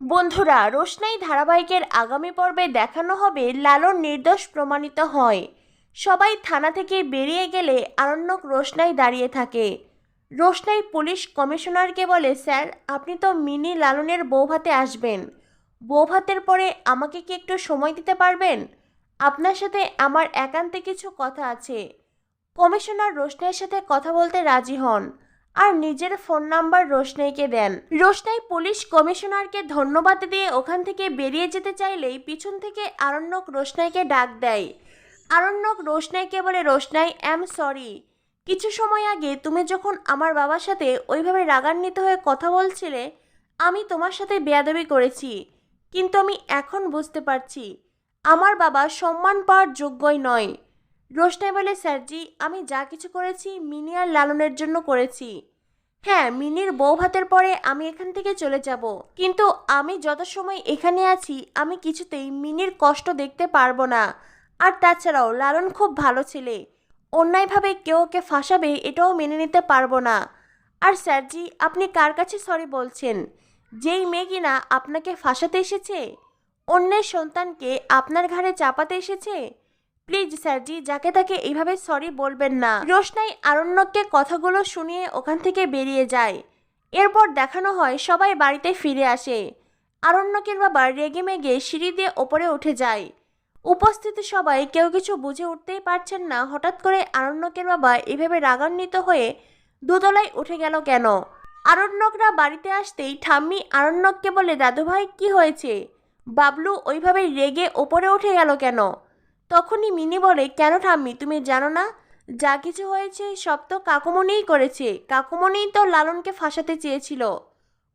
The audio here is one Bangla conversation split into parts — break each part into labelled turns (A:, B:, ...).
A: বন্ধুরা, রোশনাই ধারাবাহিকের আগামী পর্বে দেখানো হবে লালন নির্দোষ প্রমাণিত হয়। সবাই থানা থেকে বেরিয়ে গেলে আরণ্যক রোশনাই দাঁড়িয়ে থাকে। রোশনাই পুলিশ কমিশনারকে বলে, স্যার, আপনি তো মিনি লালনের বৌভাতে আসবেন। বৌভাতের পরে আমাকে কি একটু সময় দিতে পারবেন? আপনার সাথে আমার একান্তে কিছু কথা আছে। কমিশনার রোশনাইয়ের সাথে কথা বলতে রাজি হন। আর নিজের ফোন নাম্বার রোশনাইকে দেন। রোশনাই পুলিশ কমিশনারকে ধন্যবাদ দিয়ে ওখান থেকে বেরিয়ে যেতে চাইলেই পিছন থেকে আরণ্যক রোশনাইকে ডাক দেয়। আরণ্যক রোশনাইকে বলে, রোশনাই অ্যাম সরি কিছু সময় আগে তুমি যখন আমার বাবার সাথে ওইভাবে রাগান্বিত হয়ে কথা বলছিলে, আমি তোমার সাথে বেয়াদবি করেছি। কিন্তু আমি এখন বুঝতে পারছি, আমার বাবা সম্মান পাওয়ার যোগ্যই নয়। রোশনাই বলে স্যারজি আমি যা কিছু করেছি, মিনি আর লালনের জন্য করেছি। হ্যাঁ মিনির বউ ভাতের পরে আমি এখান থেকে চলে যাব। কিন্তু আমি যত সময় এখানে আছি, আমি কিছুতেই মিনির কষ্ট দেখতে পারব না। আর তাছাড়াও, লালন খুব ভালো ছেলে। অন্যায়ভাবে কেউ ওকে ফাঁসাবে, এটাও মেনে নিতে পারব না। আর স্যারজি আপনি কার কাছে সরি বলছেন? যেই মেয়ে কিনা আপনাকে ফাঁসাতে এসেছে? অন্যের সন্তানকে আপনার ঘাড়ে চাপাতে এসেছে? প্লিজ স্যারজি, যাকে তাকে এইভাবে সরি বলবেন না। রোশনাই আরণ্যককে কথাগুলো শুনিয়ে ওখান থেকে বেরিয়ে যায়। এরপর দেখানো হয় সবাই বাড়িতে ফিরে আসে। আরণ্যকের বাবা রেগে মেগে সিঁড়ি দিয়ে ওপরে উঠে যায়। উপস্থিত সবাই কেউ কিছু বুঝে উঠতেই পারছেন না হঠাৎ করে আরণ্যকের বাবা এভাবে রাগান্বিত হয়ে দোতলায় উঠে গেল কেন? আরণ্যকরা বাড়িতে আসতেই ঠাম্মি আরণ্যককে বলে, দাদুভাই, কি হয়েছে? বাবলু ওইভাবে রেগে ওপরে উঠে গেল কেন? তখনই মিনি বলে, কেন ঠাম্মি, তুমি জানো না? যা কিছু হয়েছে, সব তো কাকুমনিই করেছে। কাকুমনেই তো লালনকে ফাঁসাতে চেয়েছিল।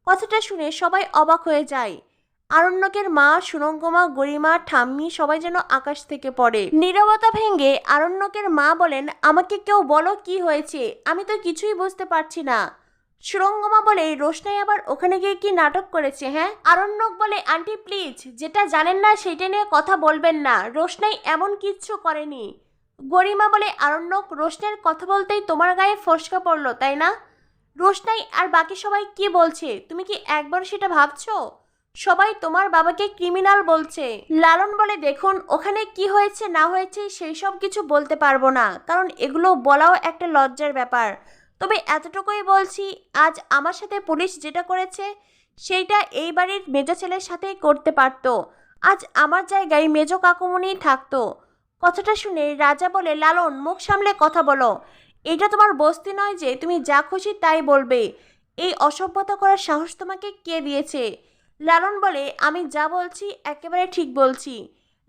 A: কথাটা শুনে সবাই অবাক হয়ে যায়। আরণ্যকের মা সুরঙ্গমা গরিমা, ঠাম্মি সবাই যেন আকাশ থেকে পড়ে। নীরবতা ভেঙে আরণ্যকের মা বলেন, আমাকে কেউ বলো কি হয়েছে? আমি তো কিছুই বুঝতে পারছি না। সুরঙ্গমা বলে, রোশনাই আবার ওখানে গিয়ে কি নাটক করেছে হ্যাঁ? আরণ্যক বলে, আন্টি প্লিজ যেটা জানেন না, সেটা নিয়ে কথা বলবেন না। রোশনাই এমন কিচ্ছু করেনি। গরিমা বলে, আরণ্যক রোশনের কথা বলতেই তোমার গায়ে ফসকা পড়ল, তাই না? রোশনাই আর বাকি সবাই কি বলছে? তুমি কি একবার সেটা ভাবছ? সবাই তোমার বাবাকে ক্রিমিনাল বলছে। লালন বলে, দেখুন, ওখানে কি হয়েছে, না হয়েছে, সেই সব কিছু বলতে পারব না। কারণ এগুলো বলাও একটা লজ্জার ব্যাপার। তবে এতটুকুই বলছি, আজ আমার সাথে পুলিশ যেটা করেছে, সেইটা এই বাড়ির মেজ ছেলের সাথেই করতে পারতো। আজ আমার জায়গায় মেজ কাকুমনি থাকতো। কথাটা শুনে রাজা বলে, লালন, মুখ সামলে কথা বলো। এটা তোমার বস্তি নয় যে, তুমি যা খুশি তাই বলবে। এই অসভ্যতা করার সাহস তোমাকে কে দিয়েছে? লালন বলে, আমি যা বলছি একেবারে ঠিক বলছি।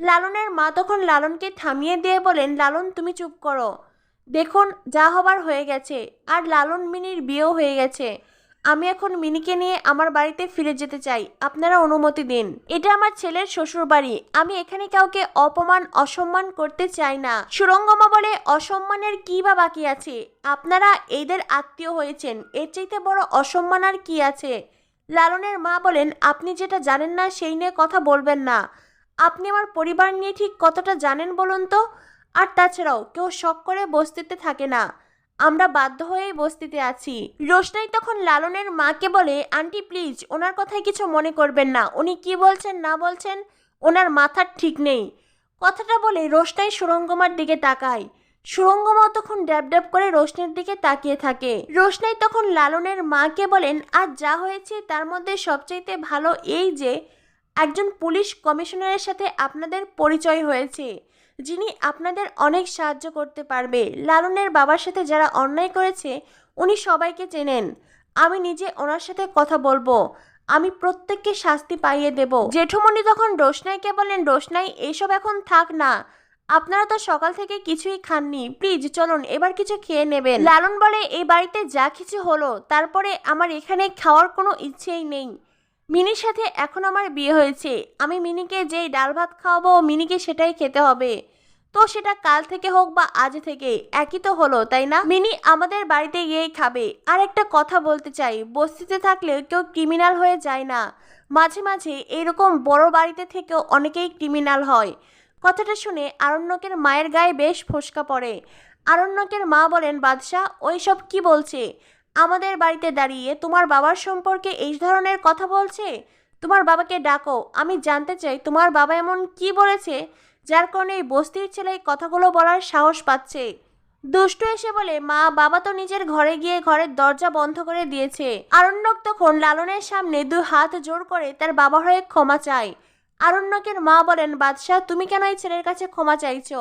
A: লালনের মা তখন লালনকে থামিয়ে দিয়ে বলেন, লালন, তুমি চুপ করো। দেখুন, যা হবার হয়ে গেছে। আর লালন মিনির বিয়েও হয়ে গেছে। আমি এখন মিনিকে নিয়ে আমার বাড়িতে ফিরে যেতে চাই। আপনারা অনুমতি দিন। এটা আমার ছেলের শ্বশুর বাড়ি আমি এখানে কাউকে অপমান, অসম্মান করতে চাই না। সুরঙ্গমা বলে অসম্মানের কি বা বাকি আছে? আপনারা এদের আত্মীয় হয়েছেন। এর চাইতে বড় অসম্মান আর কি আছে? লালনের মা বলেন, আপনি যেটা জানেন না, সেই নিয়ে কথা বলবেন না। আপনি আমার পরিবার নিয়ে ঠিক কতটা জানেন বলুন তো? আর তাছাড়াও কেউ শখ করে বস্তিতে থাকে না। আমরা বাধ্য হয়েই বস্তিতে আছি। রোশনাই তখন লালনের মাকে বলে, আন্টি, প্লিজ, ওনার কথায় কিছু মনে করবেন না। উনি কি বলছেন, না বলছেন, ওনার মাথার ঠিক নেই। কথাটা বলে রোশনাই সুরঙ্গমার দিকে তাকায়। সুরঙ্গমাও তখন ড্যাব ড্যাব করে রোশনের দিকে তাকিয়ে থাকে। রোশনাই তখন লালনের মাকে বলেন আর যা হয়েছে তার মধ্যে সবচাইতে ভালো এই যে, একজন পুলিশ কমিশনারের সাথে আপনাদের পরিচয় হয়েছে। যিনি আপনাদের অনেক সাহায্য করতে পারবে। লালনের বাবার সাথে যারা অন্যায় করেছে, উনি সবাইকে চেনেন। আমি নিজে ওনার সাথে কথা বলব। আমি প্রত্যেককে শাস্তি পাইয়ে দেব। জেঠুমণি তখন রোশনাইকে বলেন রোশনাই, এসব এখন থাক না। আপনারা তো সকাল থেকে কিছুই খাননি। প্লিজ, চলুন, এবার কিছু খেয়ে নেবেন। লালন বলে, এই বাড়িতে যা কিছু হলো, তারপরে আমার এখানে খাওয়ার কোনো ইচ্ছেই নেই। মিনির সাথে এখন আমার বিয়ে হয়েছে। আমি মিনিকে যেই ডাল ভাত খাওয়াবো, মিনিকে সেটাই খেতে হবে। তো সেটা কাল থেকে হোক বা আজ থেকে, একই তো হলো, তাই না? মিনি আমাদের বাড়িতে গিয়েই খাবে। আর একটা কথা বলতে চাই, বস্তিতে থাকলে কেউ ক্রিমিনাল হয়ে যায় না। মাঝে মাঝে এরকম বড় বাড়িতে থেকেও অনেকেই ক্রিমিনাল হয়। কথাটা শুনে আরণ্যকের মায়ের গায়ে বেশ ফোসকা পড়ে। আরণ্যকের মা বলেন, বাদশাহ ওই সব কি বলছে? আমাদের বাড়িতে দাঁড়িয়ে তোমার বাবার সম্পর্কে এই ধরনের কথা বলছে? তোমার বাবাকে ডাকো, আমি জানতে চাই তোমার বাবা এমন কি বলেছে, যার কারণে এই বস্তির ছেলে কথাগুলো বলার সাহস পাচ্ছে? দুষ্টু এসে বলে, মা, বাবা তো নিজের ঘরে গিয়ে ঘরের দরজা বন্ধ করে দিয়েছে। আরণ্যক তখন লালনের সামনে দুই হাত জোর করে তার বাবা হয়ে ক্ষমা চায়। আরণ্যকের মা বলেন, বাদশাহ, তুমি কেন এই ছেলের কাছে ক্ষমা চাইছো?